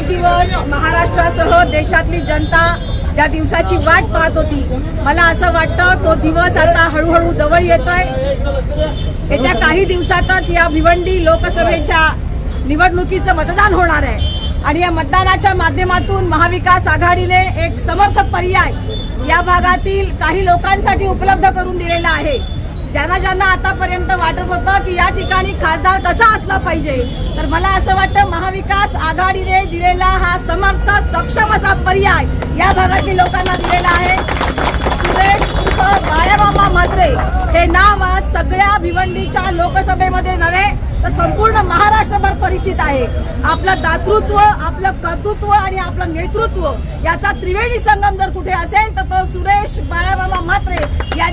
अनेक दिवस महाराष्ट्रासह देशातली जनता ज्या दिवसाची वाट पाहत होती मला असं वाटतं तो दिवस आता हळूहळू जवळ येतोय. येत्या काही दिवसातच या भिवंडी लोकसभेच्या निवडणुकीचं मतदान होणार आहे. आणि या मतदानाच्या माध्यमातून महाविकास आघाडीने एक समर्थक पर्याय या भागातील काही लोकांसाठी उपलब्ध करून दिलेला आहे. ज्यांना ज्यांना आतापर्यंत वाटत होतं की या ठिकाणी खासदार कसा असला पाहिजे तर मला असं वाटतं महाविकास आघाडीने दिलेला हा समर्थ सक्षम असा पर्याय या भागातील लोकांना दिलेला आहे. सुरेश उर्फ म्हात्रे हे नाव आज सगळ्या भिवंडीच्या लोकसभेमध्ये नव्हे तर संपूर्ण महाराष्ट्रभर परिचित आहे. आपलं दातृत्व आपलं कर्तृत्व आणि आपलं नेतृत्व याचा त्रिवेणी संगम जर कुठे असेल तर तो सुरेश बाळाबाबा म्हात्रे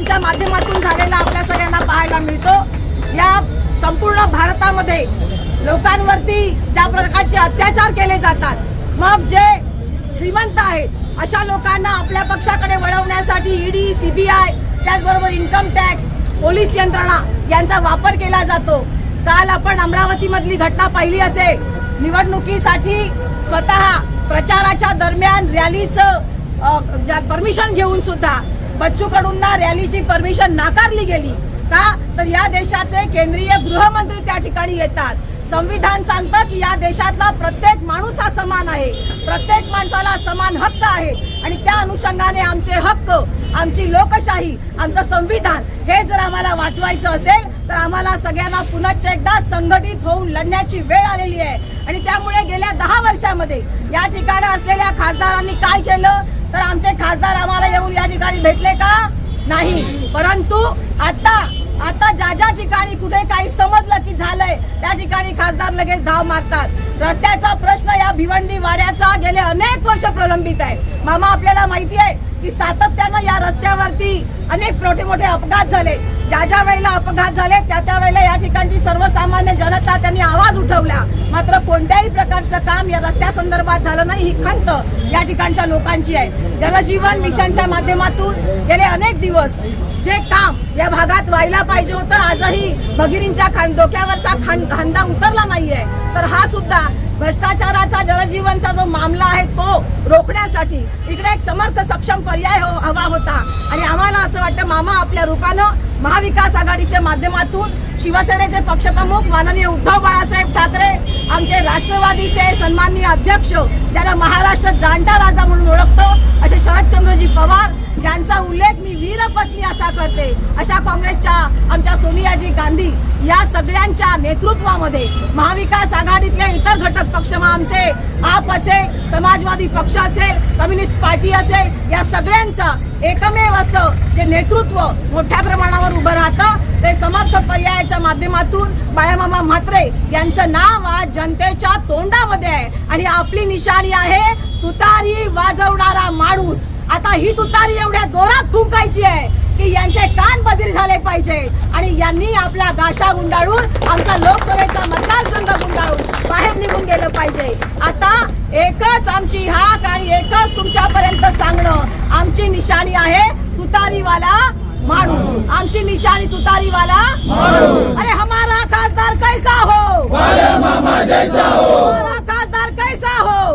यांच्या माध्यमातून झालेला आपल्या सगळ्यांना पाहायला मिळतो. या संपूर्ण भारतामध्ये लोकांवरती ज्या प्रकारचे अत्याचार केले जातात मग जे श्रीमंत आहेत अशा लोकांना आपल्या पक्षाकडे वळवण्यासाठी ईडी सीबीआय त्याचबरोबर इन्कम टॅक्स पोलीस यंत्रणा यांचा वापर केला जातो. काल आपण अमरावती मधली घटना पाहिली असेल. निवडणुकीसाठी स्वतः प्रचाराच्या दरम्यान रॅलीचं परमिशन घेऊन सुद्धा बच्चू कडूंना रॅलीची परमिशन नाकारली गेली. का? तर या देशाचे केंद्रीय गृहमंत्री त्या ठिकाणी येतात. संविधान सांगतं की या देशातला प्रत्येक माणूस हा समान आहे. प्रत्येक माणसाला समान हक्क आहे. आणि त्या अनुषंगाने आमचे हक्क आमची लोकशाही आमचं संविधान हे जर आम्हाला वाचवायचं असेल तर आम्हाला सगळ्यांना पुनश्च एकदा संघटित होऊन लढण्याची वेळ आलेली आहे. आणि त्यामुळे गेल्या दहा वर्षामध्ये या ठिकाणी असलेल्या खासदारांनी काय केलं? तर आमचे खासदार आम्हाला येऊन या ठिकाणी भेटले का? नाही. परंतु आता आता ज्या ज्या ठिकाणी कुठे काही समजलं की झालंय त्या ठिकाणी खासदार लगेच धाव मारतात. रस्त्याचा प्रश्न या भिवंडी वाड्याचा गेले अनेक वर्ष प्रलंबित आहे. मामा आपल्याला माहिती आहे की सातत्यानं या रस्त्यावरती अनेक मोठे मोठे अपघात झाले. ज्या ज्या वेळेला अपघात झाले त्या त्या वेळेला या ठिकाणची सर्वसामान्य जनता त्यांनी आवाज उठवला. मात्र कोणत्याही प्रकारचं काम या रस्त्या संदर्भात झालं नाही ही खंत या ठिकाणच्या लोकांची आहे. जलजीवन मिशनच्या माध्यमातून गेले अनेक दिवस जे काम या भागात व्हायला पाहिजे होतं आजही भगिरींच्या खां डोक्यावरचा खांदा उतरला नाहीये. तर हा सुद्धा भ्रष्टाचार जलजीवनचा जो मामला आहे तो रोखण्यासाठी इकडे एक समर्थ सक्षम पर्याय हो- हवा होता. आणि आम्हाला असं वाटतं मामा आपल्या रूपानं महाविकास आघाडीच्या माध्यमातून शिवसेनेचे पक्षप्रमुख माननीय उद्धव बाळासाहेब ठाकरे आमचे राष्ट्रवादीचे सन्माननीय अध्यक्ष ज्यांना महाराष्ट्र जाणता राजा म्हणून ओळखतो असे शरदचंद्रजी पवार ज्यांचा उल्लेख मी वीरपत्नी असा करते. अशा काँग्रेसच्या आमच्या सोनियाजी गांधी या सगळ्यांच्या नेतृत्वामध्ये महाविकास आघाडीतले इतर घटक पक्ष आमचे आप असे समाजवादी पक्ष असेल कम्युनिस्ट पार्टी असेल या सगळ्यांचं एकमेव असं जे नेतृत्व मोठ्या प्रमाणावर उभं राहतं ते समर्थ पर्यायाच्या माध्यमातून बाळामामा म्हात्रे यांचं नाव आज जनतेच्या तोंडामध्ये आहे. आणि आपली निशाणी आहे तुतारी वाजवणारा माणूस. आता ही तुतारी एवढ्या जोरात फुंकायची आहे की यांचे कान बधीर झाले पाहिजे. आणि यांनी आपल्या गाशा गुंडाळून आमचा लोकसभेचा मतदारसंघ गुंडाळून बाहेर निघून गेलं पाहिजे. आता एकच आमची हाक आणि एकच तुमच्यापर्यंत सांगणं. आमची निशाणी आहे तुतारीवाला माणूस. आमची निशाणी तुतारीवाला अरे हमारा खासदार कैसा हो. हमारा खासदार कैसा हो?